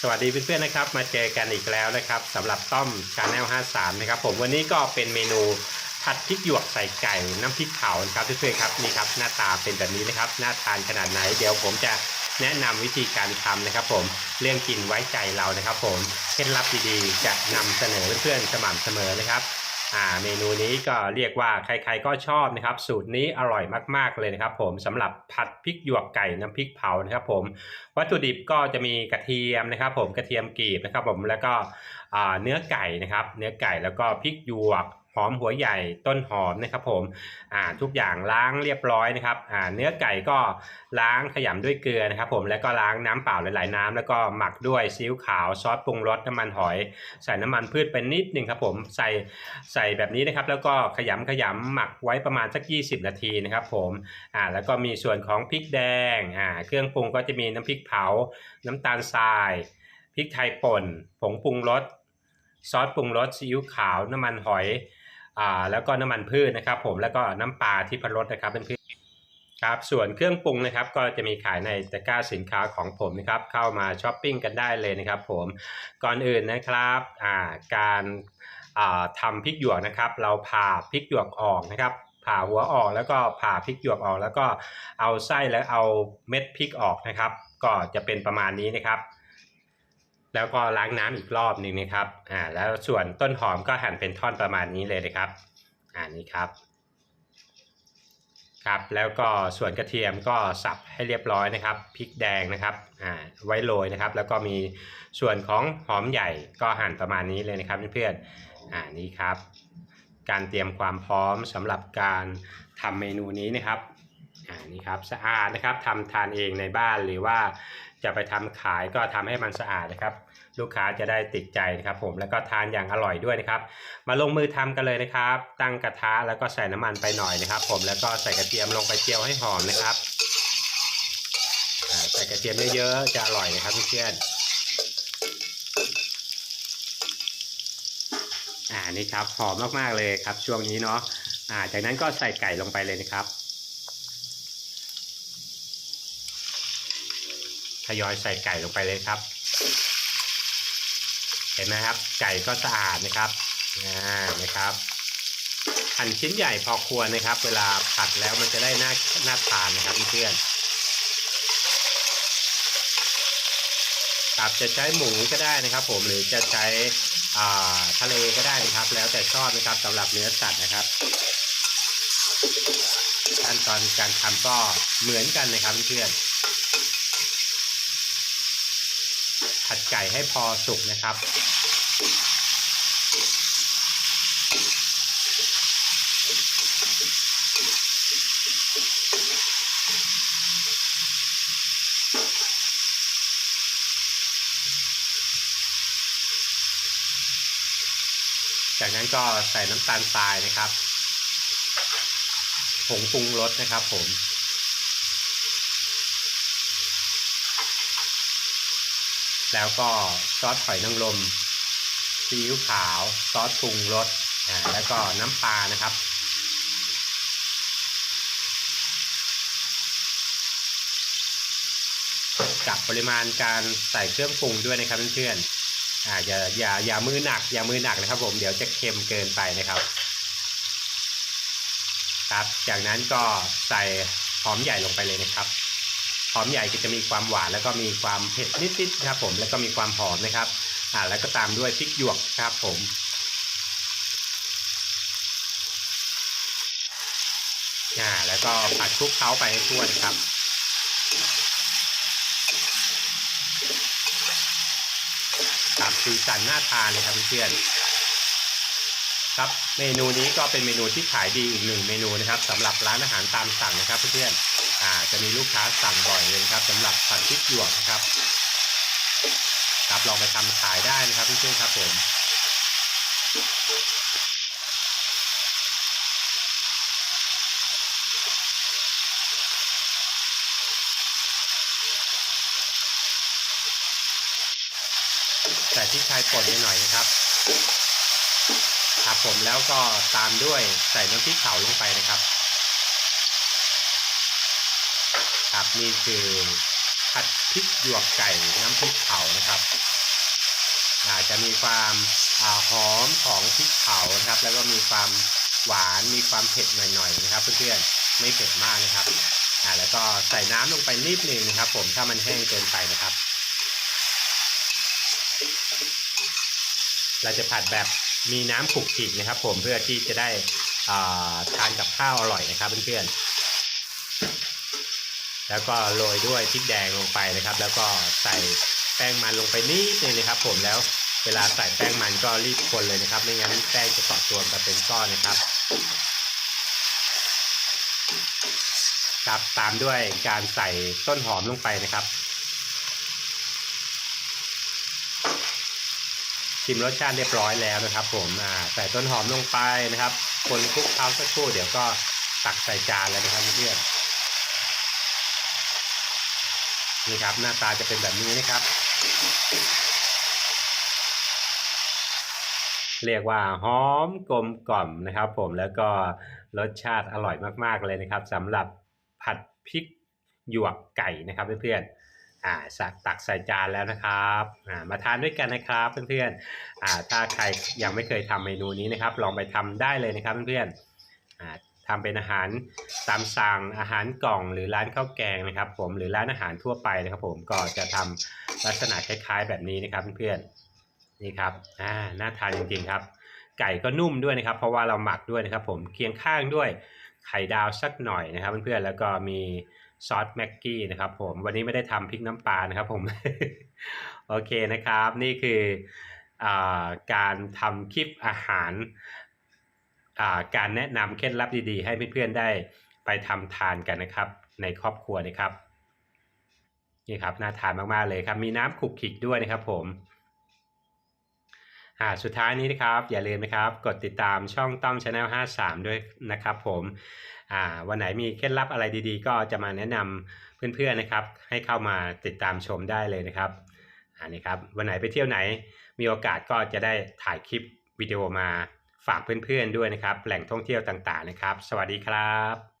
สวัสดีเพื่อนๆนะครับ มาเจอกันอีกแล้วนะครับสำหรับต้อมชาแนล53 นะครับ ผมวันนี้ก็เป็นเมนูผัดพริกหยวกใส่ไก่น้ำพริกเผานะครับเพื่อนๆครับนี่ครับหน้าตาเป็นแบบนี้นะครับน่าทานขนาดไหน เดี๋ยวผมจะแนะนำวิธีการทำนะครับ ผมเรื่องกินไว้ใจเรานะครับ ผมเคล็ดลับดีๆจะนำเสนอเพื่อนๆสม่ำเสมอนะครับ อ่าเมนูนี้ก็เรียกว่าใครๆก็ชอบนะครับ สูตรนี้อร่อยมากๆเลยนะครับ ผมสำหรับผัดพริกหยวกไก่น้ำพริกเผานะครับ ผมวัตถุดิบก็จะมีกระเทียมนะครับ ผมกระเทียมกรีบนะครับ ผมแล้วก็เนื้อไก่นะครับ เนื้อไก่แล้วก็พริกหยวก หอมหัวใหญ่ต้นหอมนะครับผมอ่าทุกอย่างล้างเรียบร้อยนะครับอ่าเนื้อไก่ก็ล้างขยำด้วยเกลือนะครับผมแล้วก็ล้างน้ำเปล่าหลาย ๆ น้ำแล้วก็หมักด้วยซีอิ๊วขาวซอสปรุงรสน้ำมันหอย ใส่น้ำมันพืชไปนิดนึงครับผมใส่ใส่แบบนี้นะครับ แล้วก็ขยำขยำหมักไว้ประมาณสัก 20 นาทีนะครับผมอ่าแล้วก็มีส่วนของพริกแดงอ่าเครื่องปรุงก็จะมีน้ำพริกเผา น้ำตาลทรายพริกไทยป่น ผงปรุงรสซอสปรุงรสซีอิ๊วขาวน้ำมันหอย อ่าแล้วก็น้ำมันพืชนะครับผมแล้วก็น้ำปลาที่พรสนะครับเพื่อนๆครับส่วนเครื่องปรุงนะครับก็จะมีขายในตะกร้าสินค้าของผมนะครับเข้ามาช้อปปิ้งกันได้เลยนะครับผมก่อนอื่นนะครับอ่าการอ่าทำพริกหยวกนะครับ เราผ่าพริกหยวกออกนะครับ ผ่าหัวออกแล้วก็ผ่าพริกหยวกออกแล้วก็เอาไส้แล้วเอาเม็ดพริกออกนะครับ ก็จะเป็นประมาณนี้นะครับ แล้วก็ล้างน้ำอีกรอบหนึ่งนะครับอ่าแล้วส่วนต้นหอมก็หั่นเป็นท่อนประมาณนี้เลยนะครับอ่านี่ครับครับแล้วก็ส่วนกระเทียมก็สับให้เรียบร้อยนะครับพริกแดงนะครับอ่าไว้โรยนะครับ แล้วก็มีส่วนของหอมใหญ่ก็หั่นประมาณนี้เลยนะครับเพื่อนๆอ่านี่ครับ การเตรียมความพร้อมสำหรับการทำเมนูนี้นะครับอ่านี่ครับสะอาดนะครับทำทานเองในบ้านหรือว่าจะไปทำขายก็ทำให้มันสะอาดนะครับ ลูกค้าจะได้ติดใจนะครับผมแล้วก็ทานอย่างอร่อยด้วยนะครับ มาลงมือทำกันเลยนะครับ ตั้งกระทะแล้วก็ใส่น้ำมันไปหน่อยนะครับ ผมแล้วก็ใส่กระเทียมลงไปเจียวให้หอมนะครับใส่กระเทียมเยอะๆจะอร่อยนะครับเพื่อนอ่านี่ครับหอมมากๆเลยครับ ช่วงนี้เนาะอ่าจากนั้นก็ใส่ไก่ลงไปเลยนะครับทยอยใส่ไก่ลงไปเลยครับ เห็นไหมครับ ไก่ก็สะอาดนะครับนะครับหั่นชิ้นใหญ่พอควรนะครับ เวลาผัดแล้วมันจะได้น่าน่าทานนะครับเพื่อนครับจะใช้หมูก็ได้นะครับ ผมหรือจะใช้อ่าทะเลก็ได้นะครับ แล้วแต่ชอบนะครับสำหรับเนื้อสัตว์นะครับขั้นตอนการทำก็เหมือนกันนะครับเพื่อนๆ ผัดไก่ให้พอสุกนะครับ จากนั้นก็ใส่น้ำตาลทรายนะครับผงปรุงรสนะครับผม แล้วก็ซอสหอยนางรมซีอิ๊วขาวซอสปรุงรสอ่าแล้วก็น้ำปลานะครับ กับปริมาณการใส่เครื่องปรุงด้วยนะครับเพื่อนๆอ่าอย่าอย่าอย่ามือหนัก อย่ามือหนักนะครับ ผมเดี๋ยวจะเค็มเกินไปนะครับ ครับ จากนั้นก็ใส่หอมใหญ่ลงไปเลยนะครับ หอมใหญ่ก็จะมีความหวานแล้วก็มีความเผ็ดนิดๆนะครับผมแล้วก็มีความหอมนะครับอ่าแล้วก็ตามด้วยพริกหยวกครับผมอ่าแล้วก็ผัดคลุกเคล้าไปให้ทั่วนะครับครับสีสันน่าทานเลยครับเพื่อนครับเมนูนี้ก็เป็นเมนูที่ขายดีอีกหนึ่งเมนูนะครับสำหรับร้านอาหารตามสั่งนะครับเพื่อนๆ อ่าจะมีลูกค้าสั่งบ่อยเลยครับสำหรับผัดพริกหยวกนะครับครับลองไปทำขายได้นะครับเพื่อนๆครับผมใส่พริกไทยป่นไปหน่อยนะครับครับผมแล้วก็ตามด้วยใส่น้ำพริกเผาลงไปนะครับ ครับ นี่คือผัดพริกหยวกไก่น้ำพริกเผานะครับอาจจะมีความอาหอมของพริกเผานะครับ แล้วก็มีความหวานมีความเผ็ดหน่อยๆนะครับ เพื่อนๆไม่เผ็ดมากนะครับอ่าแล้วก็ใส่น้ำลงไปนิดนึงนะครับ ผมถ้ามันแห้งเกินไปนะครับ เราจะผัดแบบมีน้ำขลุกขิกนะครับ ผมเพื่อที่จะได้ทานกับข้าวอร่อยนะครับ เพื่อนๆ แล้วก็โรยด้วยพริกแดงลงไปนะครับ แล้วก็ใส่แป้งมันลงไปนิดนึงนะครับ ผมแล้วเวลาใส่แป้งมันก็รีบคนเลยนะครับ ไม่งั้นแป้งจะเกาะตัวกันเป็นก้อนนะครับครับตามด้วยการใส่ต้นหอมลงไปนะครับชิมรสชาติเรียบร้อยแล้วนะครับ ผมใส่ต้นหอมลงไปนะครับ คนคลุกเคล้าสักครู่เดี๋ยวก็ตักใส่จานแล้วนะครับเพื่อนๆ นี่ครับหน้าตาจะเป็นแบบนี้นะครับ เรียกว่าหอมกลมกล่อมนะครับผมแล้วก็รสชาติอร่อยมากๆเลยนะครับสำหรับผัดพริกหยวกไก่นะครับเพื่อนๆอ่าสักตักใส่จานแล้วนะครับอ่ามาทานด้วยกันนะครับเพื่อนๆอ่าถ้าใครยังไม่เคยทำเมนูนี้นะครับ ลองไปทำได้เลยนะครับเพื่อนๆอ่า ทำเป็นอาหารตามสั่งอาหารกล่องหรือร้านข้าวแกงนะครับ ผมหรือร้านอาหารทั่วไปนะครับ ผมก็จะทำลักษณะคล้าย ๆ แบบนี้นะครับเพื่อนๆนี่ครับอ่าน่าทานจริงๆครับ ไก่ก็นุ่มด้วยนะครับ เพราะว่าเราหมักด้วยนะครับ ผมเคียงข้างด้วยไข่ดาวสักหน่อยนะครับเพื่อนๆแล้วก็มีซอสแม็กกี้นะครับ ผมวันนี้ไม่ได้ทำพริกน้ำปลานะครับ ผมโอเคนะครับ นี่คืออ่าการทำคลิปอาหาร การแนะนำเคล็ดลับดีๆ ให้เพื่อนๆได้ไปทำทานกันนะครับ ในครอบครัวนะครับนี่ครับน่าทานมากๆเลยครับ มีน้ำขุกขิกด้วยนะครับผมอ่าสุดท้ายนี้นะครับ อย่าลืมนะครับ กดติดตามช่องต้อมชาแนล53 ด้วยนะครับผมอ่าวันไหนมีเคล็ดลับอะไรดีๆ ก็จะมาแนะนำเพื่อนๆนะครับ ให้เข้ามาติดตามชมได้เลยนะครับอ่านี่ครับวันไหนไปเที่ยวไหนมีโอกาสก็จะได้ถ่ายคลิปวิดีโอมา ฝากเพื่อนๆด้วยนะครับ แหล่งท่องเที่ยวต่างๆนะครับ สวัสดีครับ